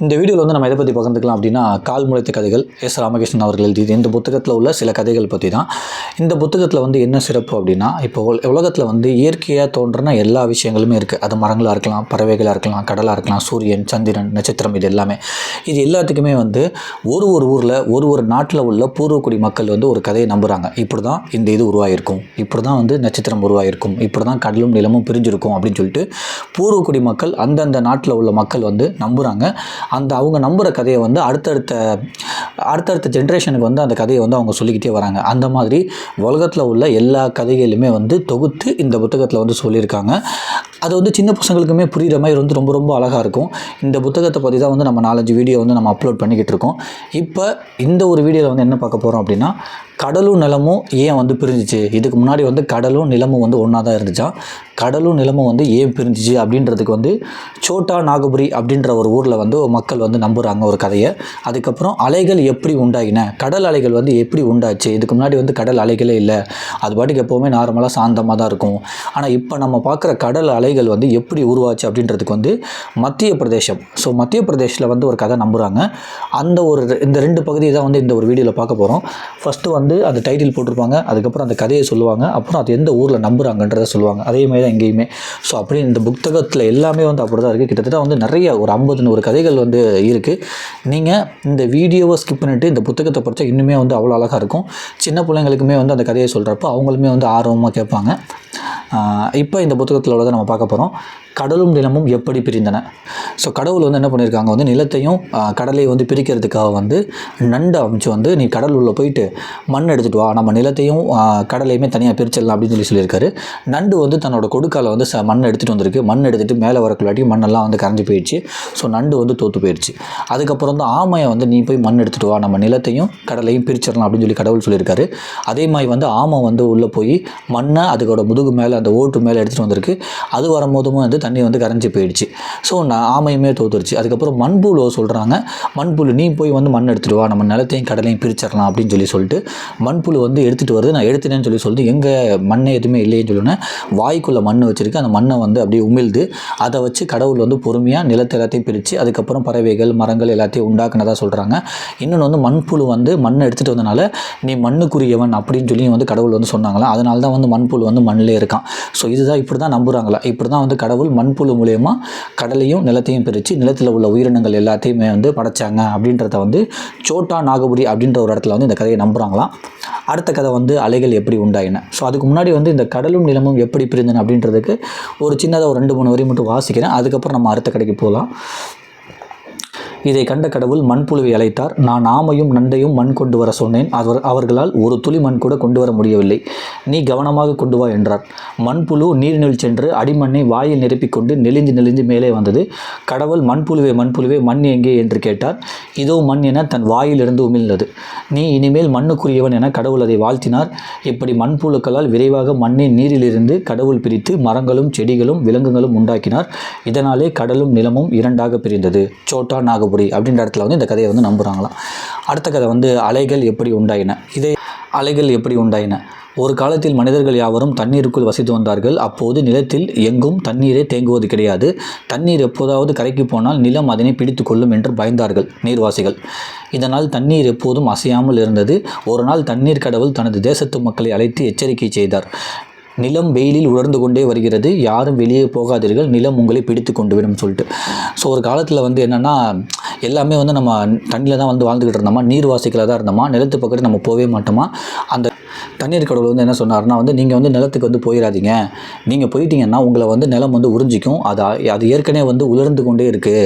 இந்த வீடியோவில் வந்து நம்ம எதை பற்றி பகிர்ந்துக்கலாம் அப்படின்னா கால் முளைத்த கதைகள். எஸ். ராமகிருஷ்ணன் அவர்கள் எழுதியது இந்த புத்தகத்தில் உள்ள சில கதைகள் பற்றி தான் இந்த புத்தகத்தில் வந்து என்ன சிறப்பு அப்படின்னா இப்போ உலகத்தில் வந்து இயற்கையாக தோன்றின எல்லா விஷயங்களுமே இருக்குது அது மரங்களாக இருக்கலாம் பறவைகளாக இருக்கலாம் கடலாக இருக்கலாம் சூரியன் சந்திரன் நட்சத்திரம் இது எல்லாமே. இது எல்லாத்துக்குமே வந்து ஒரு ஒரு ஊரில் ஒரு ஒரு நாட்டில் உள்ள பூர்வக்குடி மக்கள் வந்து ஒரு கதையை நம்புகிறாங்க இப்படி தான் இந்த இது உருவாகிருக்கும் இப்படி தான் வந்து நட்சத்திரம் உருவாகிருக்கும் இப்படி தான் கடலும் நிலமும் பிரிஞ்சிருக்கும் அப்படின்னு சொல்லிட்டு பூர்வக்குடி மக்கள் அந்தந்த நாட்டில் உள்ள மக்கள் வந்து நம்புகிறாங்க அந்த அவங்க நம்புகிற கதையை வந்து அடுத்தடுத்த அடுத்தடுத்த ஜென்ரேஷனுக்கு வந்து அந்த கதையை வந்து அவங்க சொல்லிக்கிட்டே வராங்க. அந்த மாதிரி உலகத்தில் உள்ள எல்லா கதைகளுமே வந்து தொகுத்து இந்த புத்தகத்தில் வந்து சொல்லியிருக்காங்க. அது வந்து சின்ன பசங்களுக்குமே புரிகிற மாதிரி வந்து ரொம்ப ரொம்ப அழகாக இருக்கும். இந்த புத்தகத்தை பற்றி தான் வந்து நம்ம நாலஞ்சு வீடியோ வந்து நம்ம அப்லோட் பண்ணிக்கிட்டு இருக்கோம். இப்போ இந்த ஒரு வீடியோவில் வந்து என்ன பார்க்க போகிறோம் அப்படின்னா கடலும் நிலமும் ஏன் வந்து பிரிஞ்சிச்சு? இதுக்கு முன்னாடி வந்து கடலும் நிலமும் வந்து ஒன்றா தான் இருந்துச்சா? கடலும் நிலமும் வந்து ஏன் பிரிஞ்சிச்சு அப்படின்றதுக்கு வந்து சோட்டா நாகபுரி அப்படின்ற ஒரு ஊரில் வந்து மக்கள் வந்து நம்புகிறாங்க ஒரு கதையை. அதுக்கப்புறம் அலைகள் எப்படி உண்டாகின கடல் அலைகள் வந்து எப்படி உண்டாச்சு? இதுக்கு முன்னாடி வந்து கடல் அலைகளே இல்லை. அது பாட்டுக்கு எப்போவுமே நார்மலாக சாந்தமாக தான் இருக்கும். ஆனால் இப்போ நம்ம பார்க்குற கடல் அலை கதைகள் வந்து எப்படி உருவாச்சு அப்படின்றதுக்கு வந்து மத்திய பிரதேசம். ஸோ மத்திய பிரதேசத்தில் வந்து ஒரு கதை நம்புகிறாங்க அந்த ஒரு ரெ- இந்த ரெண்டு பகுதியை தான் வந்து இந்த ஒரு வீடியோவில் பார்க்க போகிறோம் ஃபஸ்ட்டு வந்து அந்த டைட்டில் போட்டிருப்பாங்க. அதுக்கப்புறம் அந்த கதையை சொல்லுவாங்க. அப்புறம் அது எந்த ஊரில் நம்புகிறாங்கன்றத சொல்லுவாங்க. அதே மாதிரி தான் எங்கேயுமே ஸோ அப்படி இந்த புத்தகத்தில் எல்லாமே வந்து அப்படி தான் இருக்குது கிட்டத்தட்ட வந்து நிறைய ஒரு ஐம்பது நூறு கதைகள் வந்து இருக்குது நீங்கள் இந்த வீடியோவை ஸ்கிப் பண்ணிவிட்டு இந்த புத்தகத்தை படித்தா இன்னுமே வந்து அவ்வளோ அழகாக இருக்கும். சின்ன பிள்ளைங்களுக்குமே வந்து அந்த கதையை சொல்கிறப்போ அவங்களுமே வந்து ஆர்வமாக கேட்பாங்க. இப்போ இந்த புத்தகத்தில் உள்ளதை நம்ம பார்க்க போகிறோம் கடலும் நிலமும் எப்படி பிரிந்தன? ஸோ கடவுள் வந்து என்ன பண்ணியிருக்காங்க வந்து நிலத்தையும் கடலையும் வந்து பிரிக்கிறதுக்காக வந்து நண்டை அமைச்சு வந்து நீ கடல் உள்ளே போயிட்டு மண் எடுத்துகிட்டு வா. நம்ம நிலத்தையும் கடலையுமே தனியாக பிரிச்சிடலாம் அப்படின்னு சொல்லி சொல்லியிருக்காரு. நண்டு வந்து தன்னோட கொடுக்கால வந்து ச மண் எடுத்துகிட்டு வந்திருக்கு. மண் எடுத்துகிட்டு மேலே வரக்குள்ளாட்டி மண்ணெல்லாம் வந்து கரைஞ்சி போயிடுச்சு. ஸோ நண்டு வந்து தோற்று போயிடுச்சு. அதுக்கப்புறம் வந்து ஆமையை வந்து நீ போய் மண் எடுத்துகிட்டு வா. நம்ம நிலத்தையும் கடலையும் பிரிச்சிடலாம் அப்படின்னு சொல்லி கடவுள் சொல்லியிருக்காரு. அதே மாதிரி வந்து ஆமை வந்து உள்ளே போய் மண்ணை அதுக்கோட முதுகு மேலே அந்த ஓட்டு மேலே எடுத்துகிட்டு வந்திருக்கு. அது வரும்போதும் வந்து தண்ணி வந்து கரைஞ்சி போயிடுச்சு. ஸோ நான் ஆமையுமே தோத்துருச்சு. அதுக்கப்புறம் மண்புழுவை சொல்கிறாங்க மண்புழு நீ போய் வந்து மண் எடுத்துகிட்டு வா. நம்ம நிலத்தையும் கடலையும் பிரிச்சிடலாம் அப்படின்னு சொல்லி சொல்லிட்டு மண்புழு வந்து எடுத்துகிட்டு வருது. நான் எடுத்துனேன்னு சொல்லி சொல்லிட்டு எங்கே மண்ணை எதுவுமே இல்லைன்னு சொல்லுனேன் வாய்க்குள்ளே மண் வச்சுருக்கு. அந்த மண்ணை வந்து அப்படியே உமிழ்ந்து அதை வச்சு கடவுள் வந்து பொறுமையாக நிலத்தை எல்லாத்தையும் பிரித்து அதுக்கப்புறம் பறவைகள் மரங்கள் எல்லாத்தையும் உண்டாக்குனதாக சொல்கிறாங்க இன்னொன்று வந்து மண்புழு வந்து மண்ணை எடுத்துகிட்டு வந்தனால நீ மண்ணுக்குரியவன் அப்படின்னு சொல்லி வந்து கடவுள் வந்து சொன்னாங்களா அதனால தான் வந்து மண்புழு வந்து மண்ணிலே இருக்கான். ஸோ இதுதான் இப்படி தான் நம்புகிறாங்களா இப்படி தான் வந்து கடவுள் மண்புழு மூலயமா கடலையும் நிலத்தையும் பிரித்து நிலத்தில் உள்ள உயிரினங்கள் எல்லாத்தையுமே வந்து படைச்சாங்க அப்படின்றத வந்து சோட்டா நாகபுரி அப்படின்ற ஒரு இடத்துல வந்து இந்த கதையை நம்புகிறாங்களாம் அடுத்த கதை வந்து அலைகள் எப்படி உண்டாயின? ஸோ அதுக்கு முன்னாடி வந்து இந்த கடலும் நிலமும் எப்படி பிரிந்தன அப்படின்றதுக்கு ஒரு சின்னதாக ஒரு ரெண்டு மூணு வரி மட்டும் வாசிக்கிறேன். அதுக்கப்புறம் நம்ம அடுத்த கடைக்கு போகலாம். இதை கண்ட கடவுள் மண்புழுவை அழைத்தார். நான் ஆமையும் நண்டையும் மண் கொண்டு வர சொன்னேன். அவர் அவர்களால் ஒரு துளி மண் கூட கொண்டு வர முடியவில்லை. நீ கவனமாக கொண்டு வா என்றார். மண்புழு நீரினுள் சென்று அடிமண்ணை வாயில் நிரப்பிக்கொண்டு நெளிந்து நெளிந்து மேலே வந்தது. கடவுள் மண்புழுவே மண்புழுவே மண் எங்கே என்று கேட்டார். இதோ மண் என தன் வாயிலிருந்து உமிழ்ந்தது. நீ இனிமேல் மண்ணுக்குரியவன் என கடவுள் அதை வாழ்த்தினார். இப்படி மண்புழுக்களால் விரைவாக மண்ணை நீரிலிருந்து கடவுள் பிரித்து மரங்களும் செடிகளும் விலங்குகளும் உண்டாக்கினார். இதனாலே கடலும் நிலமும் இரண்டாக பிரிந்தது. சோட்டா நாகம் அப்படின்ற இடத்துல வந்து இந்த கதையை வந்து நம்புகிறாங்களாம் அடுத்த கதை வந்து அலைகள் எப்படி உண்டாயின? இதே அலைகள் எப்படி உண்டாயின? ஒரு காலத்தில் மனிதர்கள் யாவரும் தண்ணீருக்குள் வசித்து வந்தார்கள். அப்போது நிலத்தில் எங்கும் தண்ணீரே தேங்குவது கிடையாது. தண்ணீர் எப்போதாவது கரைக்கு போனால் நிலம் அதனை பிடித்து கொள்ளும் என்று பயந்தார்கள் நீர்வாசிகள். இதனால் தண்ணீர் எப்போதும் அசையாமல் இருந்தது. ஒரு நாள் தண்ணீர் கடவுள் தனது தேசத்து மக்களை அழைத்து எச்சரிக்கை செய்தார். நிலம் வெயிலில் உலர்ந்து கொண்டே வருகிறது. யாரும் வெளியே போகாதீர்கள். நிலம் உங்களை பிடித்து கொண்டு விடும் சொல்லிட்டு. ஸோ ஒரு காலத்தில் வந்து என்னென்னா எல்லாமே வந்து நம்ம தண்ணியில் தான் வந்து வாழ்ந்துக்கிட்டு இருந்தோமா? நீர்வாசிகளாக தான் இருந்தோமா? நிலத்து பக்கத்து நம்ம போகவே மாட்டோமா? அந்த தண்ணீர் கடவுள் வந்து என்ன சொன்னார்னா வந்து நீங்கள் வந்து நிலத்துக்கு வந்து போயிடாதீங்க நீங்கள் போயிட்டீங்கன்னா உங்களை வந்து நிலம் வந்து உறிஞ்சிக்கும். அது அது ஏற்கனவே வந்து உலர்ந்து கொண்டே இருக்குது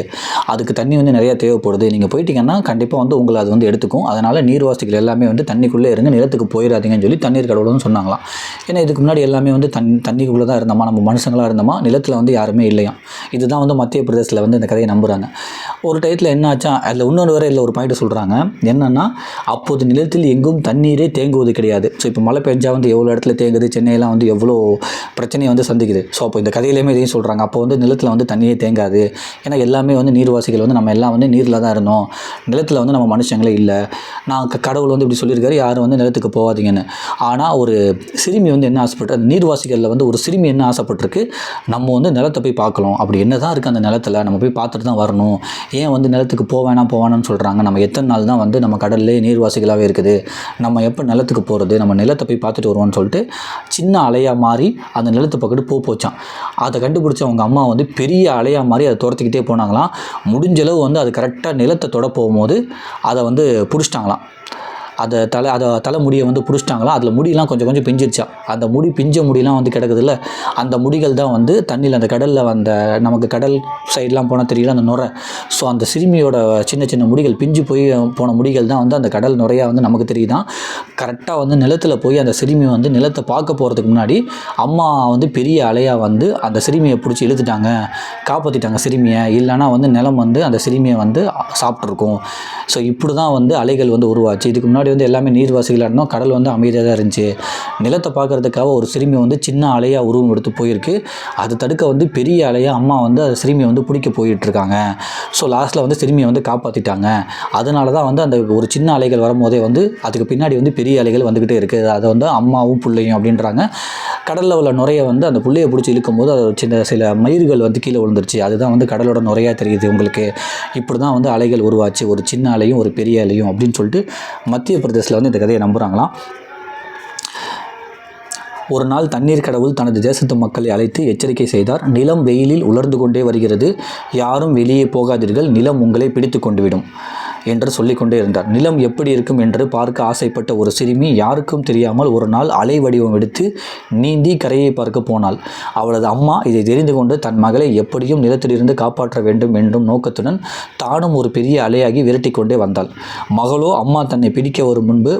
அதுக்கு தண்ணி வந்து நிறையா தேவைப்படுது. நீங்கள் போயிட்டீங்கன்னா கண்டிப்பாக வந்து உங்களை அது வந்து எடுத்துக்கும். அதனால் நீர்வாசிகள் எல்லாமே வந்து தண்ணிக்குள்ளே இருங்க நிலத்துக்கு போயிடாதீங்கன்னு சொல்லி தண்ணீர் கடவுள்னு சொன்னாங்களாம். ஏன்னா இதுக்கு முன்னாடி எல்லாமே வந்து தண் தண்ணிக்குள்ளே தான் இருந்தோமா? நம்ம மனுஷங்களாக இருந்தோமா? நிலத்தில் வந்து யாருமே இல்லையா? இதுதான் வந்து மத்திய பிரதேசத்தில் வந்து இந்த கதையை நம்புகிறாங்க ஒரு டயத்தில் என்ன ஆச்சா அதில் இன்னொரு வரை இல்லை ஒரு பாயிண்ட் சொல்கிறாங்க என்னென்னா அப்போது நிலத்தில் எங்கும் தண்ணீரே தேங்குவது கிடையாது. ஸோ இப்போ மழை பெஞ்சா வந்து எவ்வளோ இடத்துல தேங்குது சென்னையெல்லாம் வந்து எவ்வளோ பிரச்சனையை வந்து சந்திக்குது. ஸோ அப்போ இந்த கதையிலையுமே இதையும் சொல்கிறாங்க அப்போ வந்து நிலத்தில் வந்து தண்ணியே தேங்காது. ஏன்னா எல்லாமே வந்து நீர்வாசிகள் வந்து நம்ம எல்லாம் வந்து நீரில் தான் இருந்தோம். நிலத்தில் வந்து நம்ம மனுஷங்களே இல்லை. நான் கடவுள் வந்து இப்படி சொல்லியிருக்காரு. யாரும் வந்து நிலத்துக்கு போகாதீங்கன்னு. ஆனால் ஒரு சிறுமி வந்து என்ன ஆசைப்பட்டு அந்த நீர்வாசிகளில் வந்து ஒரு சிறுமி என்ன ஆசைப்பட்டிருக்கு? நம்ம வந்து நிலத்தை போய் பார்க்கலாம் அப்படி என்ன தான் இருக்குது அந்த நிலத்தில்? நம்ம போய் பார்த்துட்டு தான் வரணும். ஏன் வந்து நிலத்துக்கு போவேணாம் போவேணாம்னு சொல்கிறாங்க நம்ம எத்தனை நாள் தான் வந்து நம்ம கடல்லே நீர்வாசிகளாகவே இருக்குது. நம்ம எப்போ நிலத்துக்கு போகிறது நம்ம நிலத்தை போய் பார்த்துட்டு வருவான்னு சொல்லிட்டு சின்ன அலையாக மாறி அந்த நிலத்து பக்கத்து பூ போச்சான் அதை கண்டுபிடிச்ச அவங்க அம்மா வந்து பெரிய அலையாக மாறி அதை துரத்துக்கிட்டே போனாங்களாம். முடிஞ்ச அளவு வந்து அது கரெக்டாக நிலத்தை தொட போகும்போது அதை வந்து பிடிச்சிட்டாங்களாம். அதை தலை அதை தலை முடியை வந்து பிடிச்சிட்டாங்களா? அதில் முடியெல்லாம் கொஞ்சம் கொஞ்சம் பிஞ்சிருச்சா? அந்த முடி பிஞ்ச முடியெல்லாம் வந்து கிடக்குதுல்ல? அந்த முடிகள் தான் வந்து தண்ணியில் அந்த கடலில் வந்த நமக்கு கடல் சைட்லாம் போனால் தெரியல அந்த நுரை. ஸோ அந்த சிறுமியோட சின்ன சின்ன முடிகள் பிஞ்சு போய் போன முடிகள் தான் வந்து அந்த கடல் நுரையாக வந்து நமக்கு தெரியுதான் கரெக்டாக வந்து நிலத்தில் போய் அந்த சிறுமி வந்து நிலத்தை பார்க்க போகிறதுக்கு முன்னாடி அம்மா வந்து பெரிய அலையாக வந்து அந்த சிறுமியை பிடிச்சி இழுத்துட்டாங்க. காப்பாற்றிட்டாங்க சிறுமியை. இல்லைன்னா வந்து நிலம் வந்து அந்த சிறுமியை வந்து சாப்பிட்ருக்கும் ஸோ இப்படி தான் வந்து அலைகள் வந்து உருவாச்சு. இதுக்கு முன்னாடி முன்னாடி வந்து எல்லாமே நீர்வாசிகளாக இருந்தோம். கடல் வந்து அமைதியாக தான் இருந்துச்சு. நிலத்தை பார்க்கறதுக்காக ஒரு சிறுமி வந்து சின்ன அலையாக உருவம் எடுத்து போயிருக்கு. அது தடுக்க வந்து பெரிய அலையாக அம்மா வந்து அந்த சிறுமியை வந்து பிடிக்க போயிட்டுருக்காங்க. ஸோ லாஸ்ட்டில் வந்து சிறுமியை வந்து காப்பாற்றிட்டாங்க அதனால தான் வந்து அந்த ஒரு சின்ன அலைகள் வரும்போதே வந்து அதுக்கு பின்னாடி வந்து பெரிய அலைகள் வந்துக்கிட்டே இருக்குது அதை வந்து அம்மாவும் பிள்ளையும் அப்படின்றாங்க. கடலில் உள்ள நுரைய வந்து அந்த புள்ளையை பிடிச்சி இழுக்கும் போது அது சின்ன சில மயிர்கள் வந்து கீழே விழுந்துருச்சு. அதுதான் வந்து கடலோட நுரையாக தெரியுது உங்களுக்கு. இப்படி தான் வந்து அலைகள் உருவாச்சு. ஒரு சின்ன அலையும் ஒரு பெரிய அலையும் அப்படின்னு சொல்லிட்டு மத்திய பிரதேசில் வந்து இந்த கதையை நம்புகிறாங்களாம் ஒரு நாள் தண்ணீர் கடவுள் தனது தேசத்து மக்களை அழைத்து எச்சரிக்கை செய்தார். நிலம் வெயிலில் உலர்ந்து கொண்டே வருகிறது. யாரும் வெளியே போகாதீர்கள். நிலம் உங்களை பிடித்து கொண்டுவிடும் என்று சொல்லிக்கொண்டே இருந்தார். நிலம் எப்படி இருக்கும் என்று பார்க்க ஆசைப்பட்ட ஒரு சிறுமி யாருக்கும் தெரியாமல் ஒரு நாள் அலை வடிவம் எடுத்து நீந்தி கரையை பார்க்க போனாள். அவளது அம்மா இதை தெரிந்து கொண்டு தன் மகளை எப்படியும் நிலத்திலிருந்து காப்பாற்ற வேண்டும் என்றும் நோக்கத்துடன் தானும் ஒரு பெரிய அலையாகி விரட்டி கொண்டே வந்தாள். மகளோ அம்மா தன்னை பிடிக்க வரும் முன்பு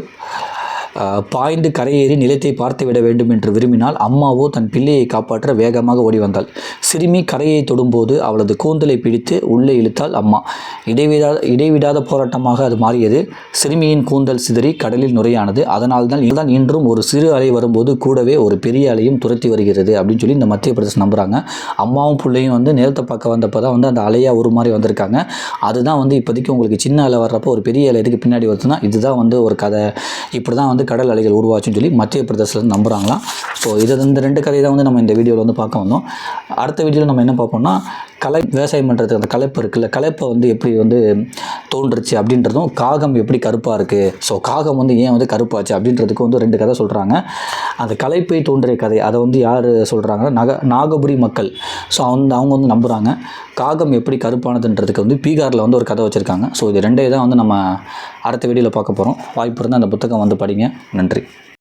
பாய்ந்து கரையேறி நிலத்தை பார்த்துவிட வேண்டும் என்று விரும்பினால் அம்மாவோ தன் பிள்ளையை காப்பாற்ற வேகமாக ஓடி வந்தாள். சிறுமி கரையை தொடும்போது அவளது கூந்தலை பிடித்து உள்ளே இழுத்தாள் அம்மா. இடைவிடாத இடைவிடாத போராட்டமாக அது மாறியது. சிறுமியின் கூந்தல் சிதறி கடலில் நுரையானது. அதனால்தான் இதுதான் இன்றும் ஒரு சிறு அலை வரும்போது கூடவே ஒரு பெரிய அலையும் துரத்தி வருகிறது அப்படின்னு சொல்லி இந்த மத்திய பிரதேசம் நம்புகிறாங்க அம்மாவும் பிள்ளையும் வந்து நிலத்தை பார்க்க வந்தப்போ தான் வந்து அந்த அலையாக ஒரு மாதிரி வந்திருக்காங்க. அதுதான் வந்து இப்போதைக்கு உங்களுக்கு சின்ன அலை வர்றப்போ ஒரு பெரிய அலை எதுக்கு பின்னாடி வருதுன்னா இதுதான் வந்து ஒரு கதை. இப்படி தான் வந்து கடல் அலைகள் உருவாச்சுன்னு சொல்லி மத்திய பிரதேசத்தில் நம்புகிறாங்களாம் ஸோ இது இந்த ரெண்டு கதையை தான் வந்து நம்ம இந்த வீடியோவில் வந்து பார்க்க வந்தோம். அடுத்த வீடியோவில் நம்ம என்ன பார்ப்போம்னா கலை விவசாயம் பண்ணுறதுக்கு அந்த கலைப்பு இருக்குல்ல கலைப்பை வந்து எப்படி வந்து தோன்றுச்சு அப்படின்றதும் காகம் எப்படி கருப்பாக இருக்குது ஸோ காகம் வந்து ஏன் வந்து கருப்பாச்சு அப்படின்றதுக்கு வந்து ரெண்டு கதை சொல்கிறாங்க அந்த கலைப்பை தோன்றிய கதை அதை வந்து யார் சொல்கிறாங்கன்னா நக நாகபுரி மக்கள். ஸோ அவங்க அவங்க வந்து நம்புகிறாங்க காகம் எப்படி கருப்பானதுன்றதுக்கு வந்து பீகாரில் வந்து ஒரு கதை வச்சுருக்காங்க. ஸோ இது ரெண்டே தான் வந்து நம்ம அடுத்த வீடியோவில் பார்க்க போகிறோம் வாய்ப்பு இருந்தால் அந்த புத்தகம் வந்து படிங்க. நன்றி.